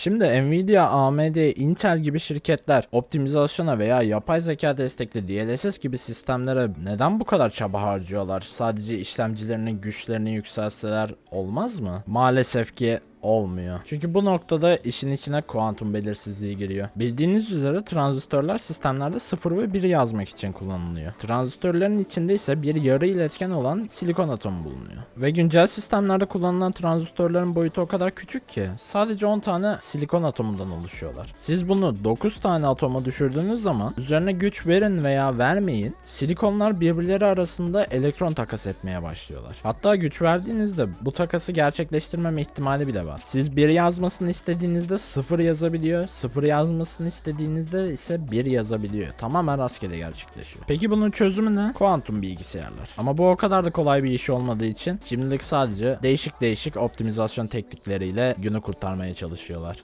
Şimdi Nvidia, AMD, Intel gibi şirketler optimizasyona veya yapay zeka destekli DLSS gibi sistemlere neden bu kadar çaba harcıyorlar? Sadece işlemcilerinin güçlerini yükselseler olmaz mı? Maalesef ki olmuyor. Çünkü bu noktada işin içine kuantum belirsizliği giriyor. Bildiğiniz üzere transistörler sistemlerde 0 ve 1 yazmak için kullanılıyor. Transistörlerin içinde ise bir yarı iletken olan silikon atomu bulunuyor. Ve güncel sistemlerde kullanılan transistörlerin boyutu o kadar küçük ki sadece 10 tane silikon atomundan oluşuyorlar. Siz bunu 9 tane atoma düşürdüğünüz zaman üzerine güç verin veya vermeyin silikonlar birbirleri arasında elektron takas etmeye başlıyorlar. Hatta güç verdiğinizde bu takası gerçekleştirmeme ihtimali bile var. Siz 1 yazmasını istediğinizde 0 yazabiliyor. 0 yazmasını istediğinizde ise 1 yazabiliyor. Tamamen rastgele gerçekleşiyor. Peki bunun çözümü ne? Kuantum bilgisayarlar. Ama bu o kadar da kolay bir iş olmadığı için şimdilik sadece değişik değişik optimizasyon teknikleriyle günü kurtarmaya çalışıyorlar.